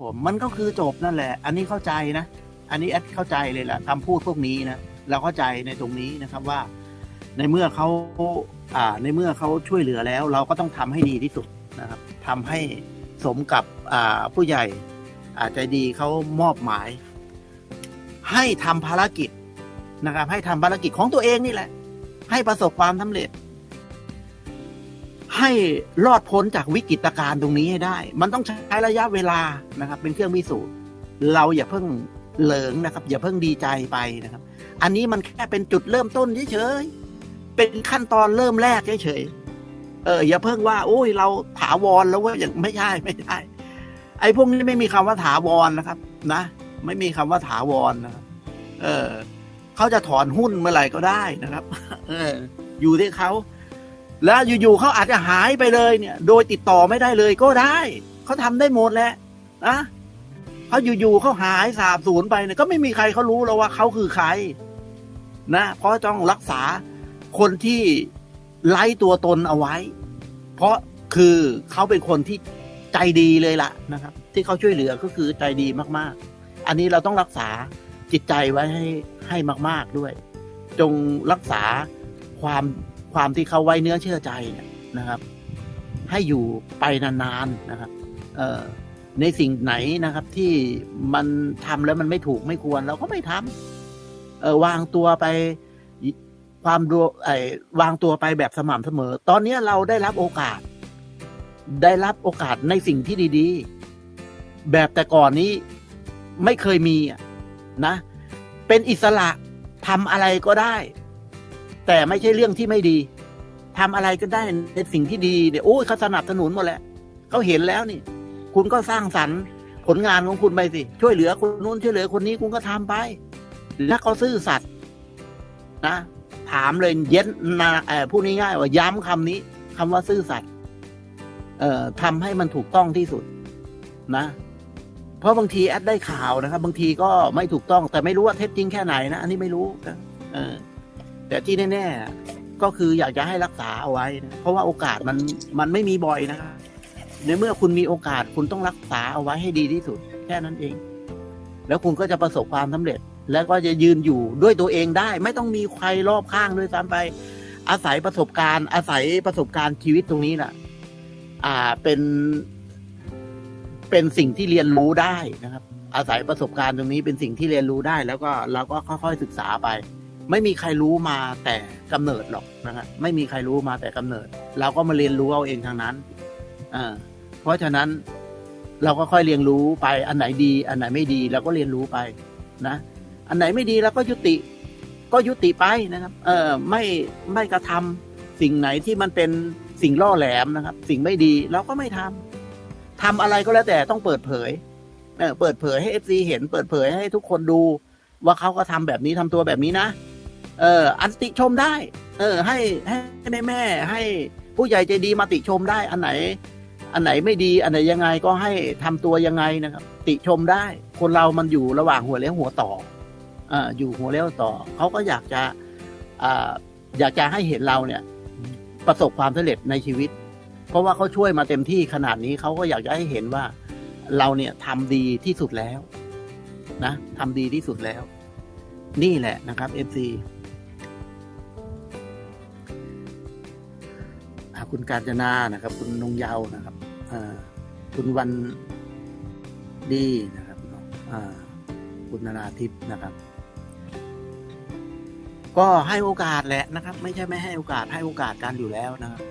ผมมันก็คือจบนั่นแหละ อันนี้เข้าใจนะ อันนี้แอดเข้าใจเลยแหละคำพูดพวกนี้นะ เราเข้าใจในตรงนี้นะครับว่า ในเมื่อเขาอ่าในเมื่อเขาช่วยเหลือแล้ว เราก็ต้องทำให้ดีที่สุดนะครับทำให้สมกับอ่าผู้ใหญ่อาจใจดีเขามอบหมาย ให้ทำภารกิจนะครับ ให้ทำภารกิจของตัวเองนี่แหละ ให้ประสบความสำเร็จ ให้รอดพ้นจากวิกฤตการณ์ตรงนี้ให้ได้ มันต้องใช้ระยะเวลานะครับ เป็นเครื่องพิสูจน์เราอย่าเพิ่งเหลิงนะครับ อย่าเพิ่งดีใจไปนะครับ อันนี้มันแค่เป็นจุดเริ่มต้นเฉยๆเป็นขั้นตอนเริ่มแรกเฉยๆเออ อย่าเพิ่งว่า โอ้ยเราถาวรแล้วว่าอย่างไม่ใช่ไม่ใช่ไอ้พวกนี้ไม่มีคำว่าถาวรนะครับ นะ ไม่มีคำว่าถาวรนะครับเออเขาจะถอนหุ้นเมื่อไหร่ก็ได้นะครับ เออ อยู่ที่เขา แล้วอยู่ๆเขาอาจจะหายไปเลยเนี่ย โดยติดต่อไม่ได้เลยก็ได้ เขาทำได้หมดแหละนะเขาอยู่ๆเขาหายสาบสูญไปเนี่ยก็ไม่มีใครเขารู้แล้วว่าเขาคือใคร นะเพราะต้องรักษาคนที่ไล่ตัวตนเอาไว้ เพราะคือเขาเป็นคนที่ใจดีเลยล่ะนะครับ ที่เขาช่วยเหลือก็คือใจดีมากๆ อันนี้เราต้องรักษาจิตใจไว้ให้ให้มาก ๆด้วย จงรักษาความ ความที่เขาไว้เนื้อเชื่อใจเนี่ยนะครับ ให้อยู่ไปนานๆนะครับเออในสิ่งไหนนะครับที่มันทำแล้วมันไม่ถูกไม่ควร เราก็ไม่ทำเออวางตัวไปความดูไอ้วางตัวไปแบบสม่ำเสมอ ตอนนี้เราได้รับโอกาส ได้รับโอกาสในสิ่งที่ดี ๆ แบบแต่ก่อนนี้ไม่เคยมีนะ เป็นอิสระทำอะไรก็ได้ แต่ไม่ใช่เรื่องที่ไม่ดีทำอะไรก็ได้ในสิ่งที่ดีเดี๋ยวโอ้ยเขาสนับสนุนหมดแหละเขาเห็นแล้วนี่ คุณก็สร้างสรรค์ผลงานของคุณไปสิ ช่วยเหลือคนนู้นช่วยเหลือคนนี้คุณก็ทำไปแล้วเขาซื่อสัตย์นะ ถามเลยเย็นนาเออพูดง่ายๆว่าย้ำคำนี้คำว่าซื่อสัตย์เอ่อทำให้มันถูกต้องที่สุดนะ เพราะบางทีแอดได้ข่าวนะครับ บางทีก็ไม่ถูกต้อง แต่ไม่รู้ว่าเท็จจริงแค่ไหนนะอันนี้ไม่รู้นะเออ แต่ที่แน่ๆก็คืออยากจะให้รักษาเอาไว้นะเพราะว่าโอกาสมันมันไม่มีบ่อยนะครับในเมื่อคุณมีโอกาสคุณต้องรักษาเอาไว้ให้ดีที่สุด แค่นั้นเอง แล้วคุณก็จะประสบความสำเร็จ แล้วก็จะยืนอยู่ด้วยตัวเองได้ ไม่ต้องมีใครรอบข้างด้วยซ้ำไป อาศัยประสบการณ์ อาศัยประสบการณ์ชีวิตตรงนี้แหละอ่าเป็นเป็นสิ่งที่เรียนรู้ได้นะครับ อาศัยประสบการณ์ตรงนี้เป็นสิ่งที่เรียนรู้ได้ แล้วก็เราก็ค่อยๆศึกษาไป ไม่มีใครรู้มาแต่กำเนิดหรอกนะครับไม่มีใครรู้มาแต่กำเนิด เราก็มาเรียนรู้เอาเองทางนั้นอ่าเพราะฉะนั้นเราก็ค่อยเรียนรู้ไปอันไหนดี อันไหนไม่ดีเราก็เรียนรู้ไปนะ อันไหนไม่ดีเราก็ยุติ ก็ยุติไปนะครับ เออไม่ไม่กระทำสิ่งไหนที่มันเป็นสิ่งล่อแหลมนะครับ สิ่งไม่ดีเราก็ไม่ทำทำอะไรก็แล้วแต่ต้องเปิดเผยเออเปิดเผยให้เอฟซีเห็น เปิดเผยให้ทุกคนดู ว่าเขาก็ทำแบบนี้ทำตัวแบบนี้นะ เอออันติชมได้ เออ ให้ให้แม่แม่ให้ผู้ใหญ่ใจดีมาติชมได้ อันไหน อันไหนไม่ดี อันไหนยังไงก็ให้ทำตัวยังไงนะครับ ติชมได้ คนเรามันอยู่ระหว่างหัวเลี้ยวหัวต่ออ่าอยู่หัวเลี้ยวต่อเขาก็อยากจะอ่าอยากจะให้เห็นเราเนี่ย ประสบความสำเร็จในชีวิต เพราะว่าเขาช่วยมาเต็มที่ขนาดนี้เขาก็อยากจะให้เห็นว่า เราเนี่ยทำดีที่สุดแล้ว นะทำดีที่สุดแล้ว นี่แหละนะครับ FC อ่า คุณการจนานะครับ คุณนงเยาวนะครับอ่าคุณวันดีนะครับอ่าคุณนาราทิพย์นะครับ ก็ให้โอกาสแหละนะครับ ไม่ใช่ไม่ให้โอกาสให้โอกาสกันอยู่แล้วนะครับ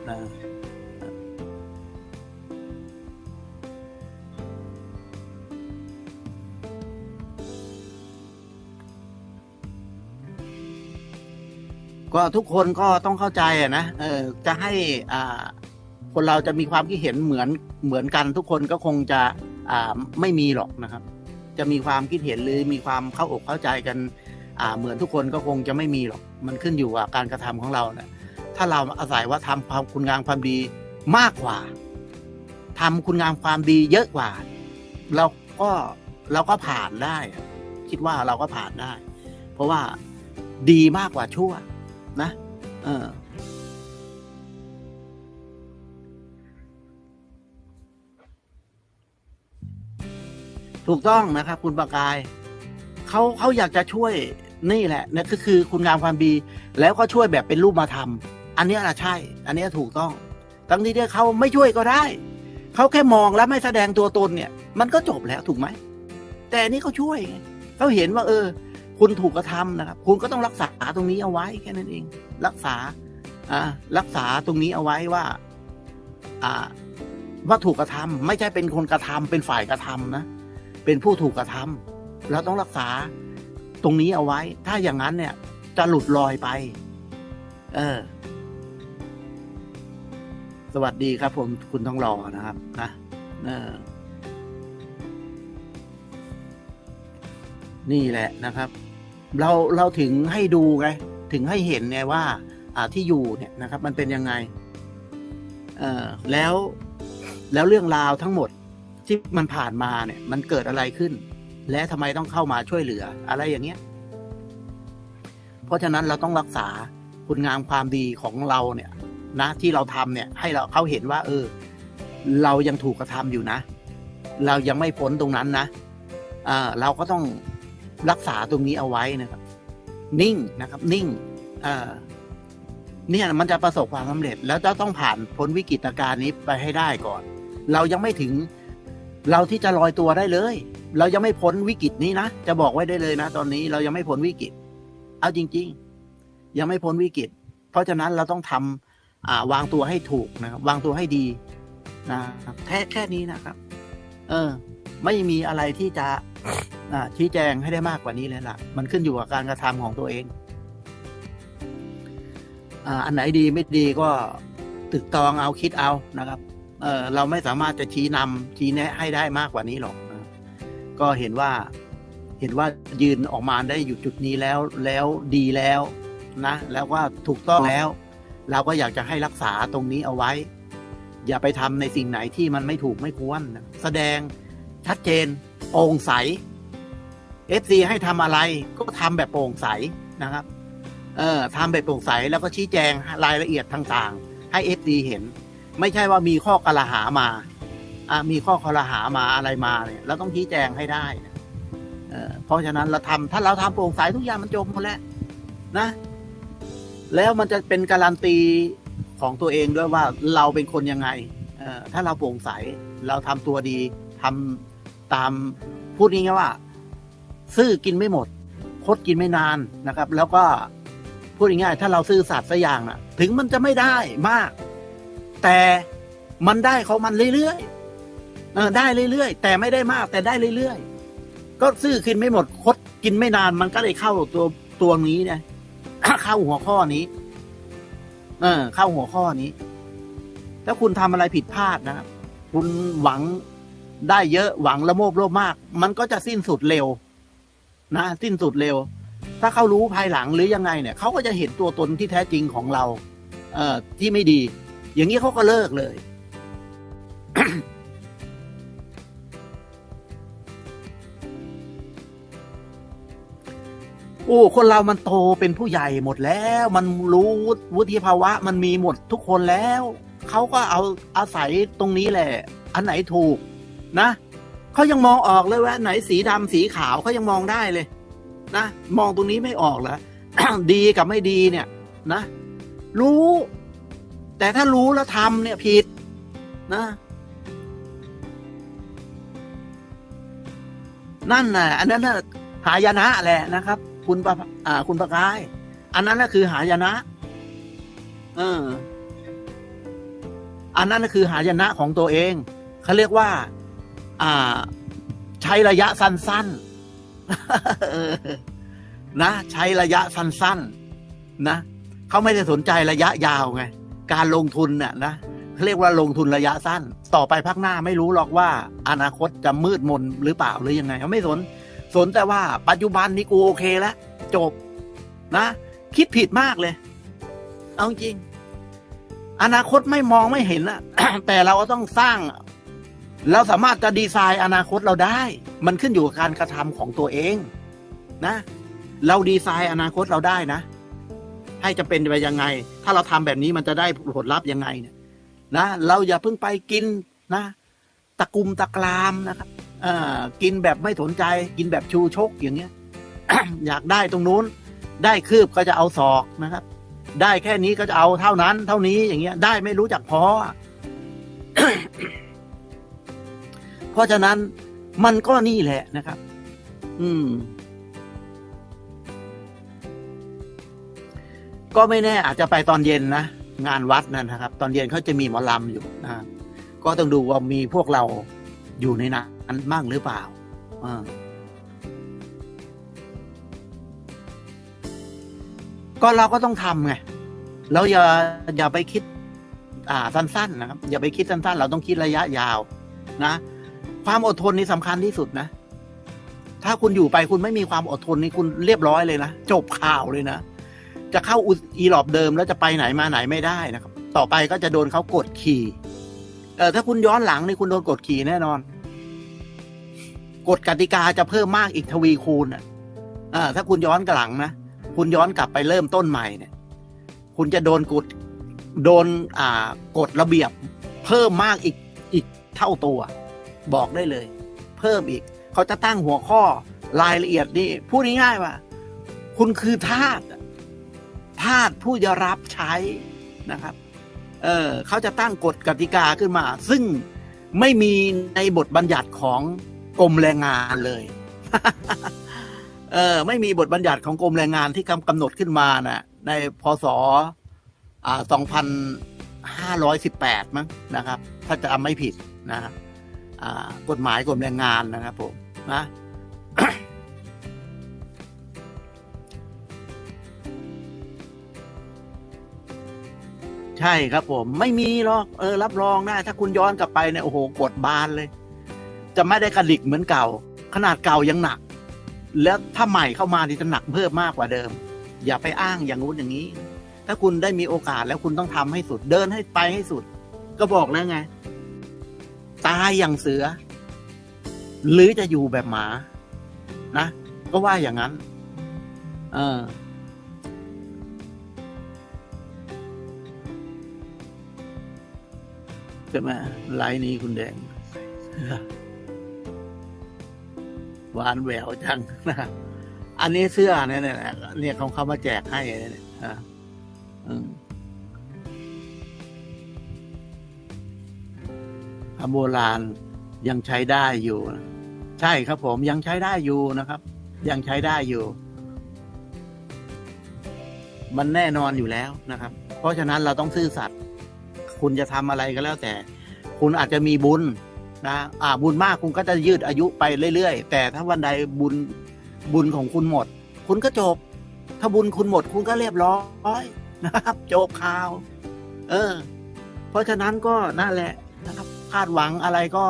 ก็ทุกคนก็ต้องเข้าใจอะนะเออจะให้อ่าคนเราจะมีความคิดเห็นเหมือนเหมือนกัน ทุกคนก็คงจะอ่าไม่มีหรอกนะครับ จะมีความคิดเห็นหรือมีความเข้าอกเข้าใจกันอ่าเหมือนทุกคนก็คงจะไม่มีหรอก มันขึ้นอยู่กับการกระทำของเราเนี่ยถ้าเราอาศัยว่าทำความคุณงามความดีมากกว่าทำคุณงามความดีเยอะกว่า เราก็เราก็ผ่านได้ คิดว่าเราก็ผ่านได้ เพราะว่าดีมากกว่าชั่ว นะ เออ ถูกต้องนะครับ คุณประกาย เขาเขาอยากจะช่วยนี่แหละนี่คือคือคุณงามความดี แล้วก็ช่วยแบบเป็นรูปมาทำอันนี้ยแหละใช่ อันนี้ถูกต้อง ทั้งที่ที่เขาไม่ช่วยก็ได้ เขาแค่มองแล้วไม่แสดงตัวตนเนี่ย มันก็จบแล้วถูกไหม แต่อันนี่เขาช่วยไงเขาเห็นว่า เออ คุณถูกกระทำนะครับ คุณก็ต้องรักษาตรงนี้เอาไว้แค่นั้นเอง รักษาอ่ารักษาตรงนี้เอาไว้ว่า อ่า ว่าถูกกระทำไม่ใช่เป็นคนกระทำเป็นฝ่ายกระทำนะเป็นผู้ถูกกระทำเราต้องรักษาตรงนี้เอาไว้ ถ้าอย่างนั้นเนี่ย จะหลุดลอยไป เออ สวัสดีครับ ผมคุณทองหล่อนะครับนะเออนี่แหละนะครับ เราเราถึงให้ดูไงถึงให้เห็นไงว่าอ่าที่อยู่เนี่ยนะครับ มันเป็นยังไงเออแล้วแล้วเรื่องราวทั้งหมดที่มันผ่านมาเนี่ย มันเกิดอะไรขึ้น และทำไมต้องเข้ามาช่วยเหลือ อะไรอย่างเงี้ย เพราะฉะนั้นเราต้องรักษาคุณงามความดีของเราเนี่ยนะที่เราทำเนี่ย ให้เราเขาเห็นว่า เออ เรายังถูกกระทำอยู่นะ เรายังไม่พ้นตรงนั้นนะอ่าเราก็ต้อง รักษาตรงนี้เอาไว้นะครับ นิ่งนะครับ นิ่งอ่าเนี่ยมันจะประสบความสำเร็จ แล้วจะต้องผ่านพ้นวิกฤตการณ์นี้ไปให้ได้ก่อน เรายังไม่ถึงเราที่จะลอยตัวได้เลย เรายังไม่พ้นวิกฤตนี้นะ จะบอกไว้ได้เลยนะ ตอนนี้เรายังไม่พ้นวิกฤต เอาจริง ๆ ยังไม่พ้นวิกฤต เพราะฉะนั้นเราต้องทำอ่าวางตัวให้ถูกนะครับวางตัวให้ดีนะครับแค่แค่นี้นะครับ เออ ไม่มีอะไรที่จะ ชี้แจงให้ได้มากกว่านี้เลยล่ะ มันขึ้นอยู่กับการกระทำของตัวเองอันไหนดีไม่ดีก็ตึกตองเอาคิดเอานะครับเเราไม่สามารถจะชี้นำชี้แนะให้ได้มากกว่านี้หรอกนะก็เห็นว่าเห็นว่ายืนออกมาได้อยู่จุดนี้แล้วแล้วดีแล้วนะแล้วก็ถูกต้องแล้ว เราก็อยากจะให้รักษาตรงนี้เอาไว้ อย่าไปทำในสิ่งไหนที่มันไม่ถูกไม่ควรแสดงชัดเจนโปร่งใส FC ให้ทำอะไรก็ทำแบบโปร่งใสนะครับ เออทำแบบโปร่งใสแล้วก็ชี้แจงรายละเอียดต่างๆ ให้ FC เห็น ไม่ใช่ว่ามีข้อกล่าวหามาอ่ามีข้อกล่าวหามาอะไรมาเนี่ยเราต้องชี้แจงให้ได้นะเออเพราะฉะนั้นเราทำถ้าเราทำโปร่งใสทุกอย่างมันจบหมดแล้วนะ แล้วมันจะเป็นการันตีของตัวเองด้วยว่าเราเป็นคนยังไงเออถ้าเราโปร่งใสเราทำตัวดีทำตามพูดง่ายๆว่า ซื่อกินไม่หมด คดกินไม่นานนะครับ แล้วก็พูดง่ายๆถ้าเราซื่อสัตย์สักอย่างน่ะถึงมันจะไม่ได้มาก แต่มันได้ของมันเรื่อยๆเออได้เรื่อยๆ แต่ไม่ได้มาก แต่ได้เรื่อยๆ ก็ซื่อกินไม่หมด คดกินไม่นาน มันก็เลยเข้าตัวตัวนี้นี่ยเข้าหัวข้อนี้ เออ เข้าหัวข้อนี้ ถ้าคุณทำอะไรผิดพลาดนะครับคุณหวังได้เยอะหวังละโมบโลภมาก มันก็จะสิ้นสุดเร็ว นะสิ้นสุดเร็ว ถ้าเขารู้ภายหลังหรือยังไงเนี่ยเขาก็จะเห็นตัวตนที่แท้จริงของเรา เอ่อที่ไม่ดี อย่างนี้เขาก็เลิกเลย โอ้คนเรามันโตเป็นผู้ใหญ่หมดแล้ว มันรู้วุฒิภาวะ มันมีหมดทุกคนแล้วเขาก็เอาอาศัยตรงนี้แหละ อันไหนถูกนะ เขายังมองออกเลยว่าไหนสีดำสีขาวเขายังมองได้เลย นะมองตรงนี้ไม่ออกเหรอดีกับไม่ดีเนี่ย นะ รู้ แต่ถ้ารู้แล้วทำเนี่ยผิด นะ นั่นน่ะ อันนั้นน่ะหายนะแหละนะครับ คุณประอ่า คุณประกาย อันนั้นน่ะคือหายนะเอออันนั้นน่ะคือหายนะของตัวเองเขาเรียกว่า ใช้ระยะสั้นๆเออนะใช้ระยะสั้นๆนะเขาไม่ได้สนใจระยะยาวไง การลงทุนเนี่ยนะเขาเรียกว่าลงทุนระยะสั้น ต่อไปพักหน้าไม่รู้หรอกว่า อนาคตจะมืดมนหรือเปล่าหรือยังไงเขาไม่สน สนแต่ว่าปัจจุบันนี้กูโอเคแล้วจบนะ คิดผิดมากเลย เอาจริง อนาคตไม่มองไม่เห็นอะแต่เราก็ต้องสร้าง เราสามารถจะดีไซน์อนาคตเราได้ มันขึ้นอยู่กับการกระทำของตัวเองนะ เราดีไซน์อนาคตเราได้นะ ให้จะเป็นไปยังไง ถ้าเราทำแบบนี้มันจะได้ผลลัพธ์ยังไงเนี่ยนะ เราอย่าเพิ่งไปกินนะ ตะกุมตะกรามนะครับอ่ากินแบบไม่สนใจ กินแบบชูชกอย่างเงี้ย อยากได้ตรงนู้น ได้คืบก็จะเอาศอกนะครับ ได้แค่นี้ก็จะเอาเท่านั้น เท่านี้อย่างเงี้ย ได้ไม่รู้จักพอ เพราะฉะนั้นมันก็นี่แหละนะครับ อืม ก็ไม่แน่อาจจะไปตอนเย็นนะ งานวัดนั่นนะครับ ตอนเย็นเขาจะมีหมอลำอยู่นะก็ต้องดูว่ามีพวกเราอยู่ในนั้นมั่งหรือเปล่าอ่าก็เราก็ต้องทำไงเราอย่าอย่าไปคิด อ่าสั้น ๆ นะครับ อย่าไปคิดสั้น ๆ เราต้องคิดระยะยาว นะ ความอดทนนี่สำคัญที่สุดนะ ถ้าคุณอยู่ไปคุณไม่มีความอดทนนี่คุณเรียบร้อยเลยนะ จบข่าวเลยนะ จะเข้าอีหลอบเดิมแล้วจะไปไหนมาไหนไม่ได้นะครับ ต่อไปก็จะโดนเขากดขี่เออถ้าคุณย้อนหลังนี่คุณโดนกดขี่แน่นอน กฎกติกาจะเพิ่มมากอีกทวีคูณอะอ่าถ้าคุณย้อนกลังนะคุณย้อนกลับไปเริ่มต้นใหม่เนี่ย คุณจะโดนกฎโดนอ่ากฎระเบียบ เพิ่มมากอีกอีกเท่าตัว บอกได้เลย เพิ่มอีก เขาจะตั้งหัวข้อรายละเอียดนี่พูดง่ายๆว่า คุณคือทาสทาสผู้จะรับใช้นะครับ เออเขาจะตั้งกฎกติกาขึ้นมา ซึ่งไม่มีในบทบัญญัติของกรมแรงงานเลยเออไม่มีบทบัญญัติของกรมแรงงานที่กำกำหนดขึ้นมานะ่ะ ในพศอ่าสองพันห้าร้อยสิบแปดมั้งนะครับ ถ้าจะไม่ผิดนะครับ กฎหมายกรมแรงงานนะครับผมนะใช่ครับผม ไม่มีหรอกเออ รับรองได้ถ้าคุณย้อนกลับไปเนี่ยโอ้โหกดบานเลย จะไม่ได้กระดิกเหมือนเก่า ขนาดเก่ายังหนัก แล้วถ้าใหม่เข้ามาที่จะหนักเพิ่มมากกว่าเดิม อย่าไปอ้างอย่างนู้นอย่างนี้ ถ้าคุณได้มีโอกาสแล้วคุณต้องทำให้สุดเดินให้ไปให้สุด ก็บอกแล้วไง ตายอย่างเสือ หรือจะอยู่แบบหมา นะ ก็ว่าอย่างนั้น เออ ใช่ไหมไลน์นี้คุณแดง หวานแหววจังนะอันนี้เสื้อเนี่ยเนี่ยเนี่ยเขาเขามาแจกให้เนี่ยอะอืม โบราณยังใช้ได้อยู่ ใช่ครับผมยังใช้ได้อยู่นะครับ ยังใช้ได้อยู่ มันแน่นอนอยู่แล้วนะครับ เพราะฉะนั้นเราต้องซื่อสัตย์คุณจะทำอะไรก็แล้วแต่ คุณอาจจะมีบุญนะอ่าบุญมากคุณก็จะยืดอายุไปเรื่อยๆ แต่ถ้าวันใดบุญบุญของคุณหมด คุณก็จบ ถ้าบุญคุณหมด คุณก็เรียบร้อยนะครับ จบข่าว เออ เพราะฉะนั้นก็นั่นแหละนะครับ คาดหวังอะไรก็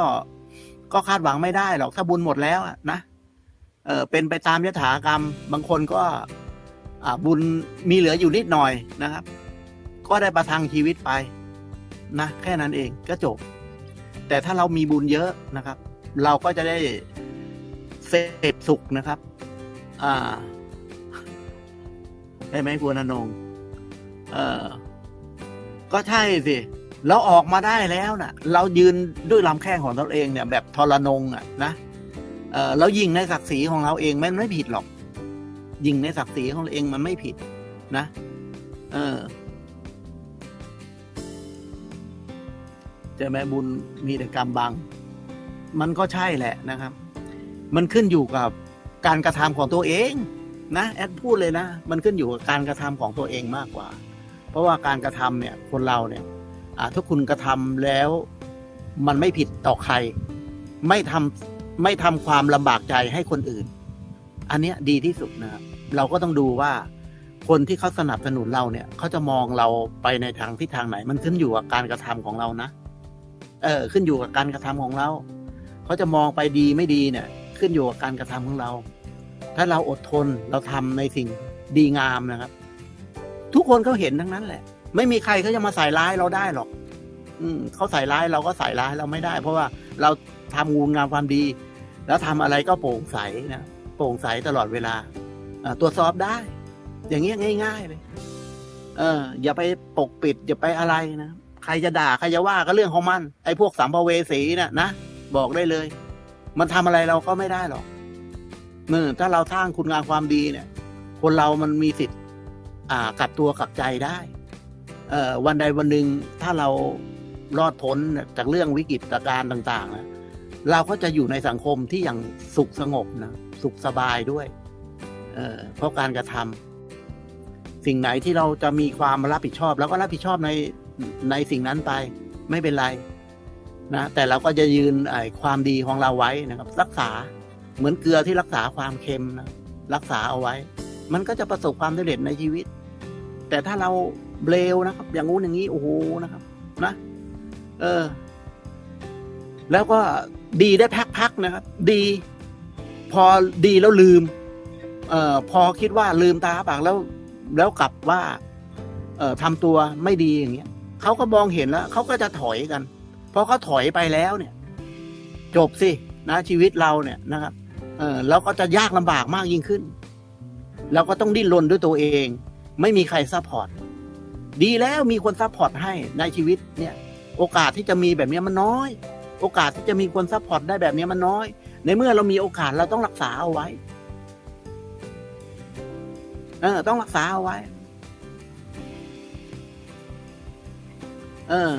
ก็คาดหวังไม่ได้หรอกถ้าบุญหมดแล้วนะเออเป็นไปตามยถากรรม บางคนก็อ่าบุญมีเหลืออยู่นิดหน่อยนะครับ ก็ได้ประทังชีวิตไปนะแค่นั้นเองก็จบ แต่ถ้าเรามีบุญเยอะนะครับ เราก็จะได้เสพสุขนะครับ อ่าใช่ไหมคุณอนงค์เออก็ใช่สิ เราออกมาได้แล้วนะ่ะ เรายืนด้วยลำแข้งของเราเองเนี่ย แบบทรนงอะนะเออเรายิงในศักดิ์ศรีของเราเองมันไม่ผิดหรอก ยิงในศักดิ์ศรีของเราเองมันไม่ผิด นะ เออใช่ไหมบุญมีแต่กรรมบัง มันก็ใช่แหละนะครับ มันขึ้นอยู่กับการกระทำของตัวเอง นะแอดพูดเลยนะ มันขึ้นอยู่กับการกระทำของตัวเองมากกว่า เพราะว่าการกระทำเนี่ย คนเราเนี่ย ถ้าคุณกระทำแล้วมันไม่ผิดต่อใคร ไม่ทำไม่ทำความลำบากใจให้คนอื่น อันเนี้ยดีที่สุดนะครับ เราก็ต้องดูว่า คนที่เขาสนับสนุนเราเนี่ยเขาจะมองเราไปในทางทิศทางไหน มันขึ้นอยู่กับการกระทำของเรานะเออ ขึ้นอยู่กับการกระทำของเราเขาจะมองไปดีไม่ดีเนี่ย ขึ้นอยู่กับการกระทำของเรา ถ้าเราอดทนเราทำในสิ่งดีงามนะครับ ทุกคนเขาเห็นทั้งนั้นแหละ ไม่มีใครเขาจะมาใส่ร้ายเราได้หรอก อืมเขาใส่ร้ายเราก็ใส่ร้ายเราไม่ได้ เพราะว่าเราทำงูงามความดี แล้วทำอะไรก็โปร่งใสนะโปร่งใสตลอดเวลาตรวจสอบได้ อย่างเงี้ยง่าย ๆ เลย เออ อย่าไปปกปิด อย่าไปอะไรนะใครจะด่าใครจะว่าก็เรื่องของมัน ไอ้พวกสัมภเวสีน่ะนะบอกได้เลย มันทำอะไรเราก็ไม่ได้หรอกเมื่อถ้าเราสร้างคุณงามความดีเนี่ย คนเรามันมีสิทธิ์ อ่า กลับตัวกลับใจได้ วันใดวันหนึ่งถ้าเรารอดพ้นจากเรื่องวิกฤตการณ์ต่างๆนะเราก็จะอยู่ในสังคมที่อย่างสุขสงบนะสุขสบายด้วยเเพราะการกระทำสิ่งไหนที่เราจะมีความรับผิดชอบแล้วก็รับผิดชอบในในสิ่งนั้นไป ไม่เป็นไรนะแต่เราก็จะยืนไอความดีของเราไว้นะครับ รักษาเหมือนเกลือที่รักษาความเค็มนะรักษาเอาไว้ มันก็จะประสบความสำเร็จในชีวิต แต่ถ้าเรา เบลวนะครับ อย่างงู้นอย่างนี้โอ้โหนะครับ นะ เออ แล้วก็ดีได้พักๆนะครับ ดี พอดีแล้วลืม เอ่อ พอคิดว่าลืมตาปากแล้ว แล้วกลับว่า เอ่อทำตัวไม่ดีอย่างเงี้ยเขาก็มองเห็นแล้วเขาก็จะถอยกันพอเขาถอยไปแล้วเนี่ย จบสินะชีวิตเราเนี่ยนะครับ เออแล้วก็จะยากลำบากมากยิ่งขึ้น เราก็ต้องดิ้นรนด้วยตัวเอง ไม่มีใครซัพพอร์ต ดีแล้วมีคนซัพพอร์ตให้ในชีวิตเนี่ย โอกาสที่จะมีแบบนี้มันน้อย โอกาสที่จะมีคนซัพพอร์ตได้แบบนี้มันน้อย ในเมื่อเรามีโอกาสเราต้องรักษาเอาไว้ เออ ต้องรักษาเอาไว้ เออ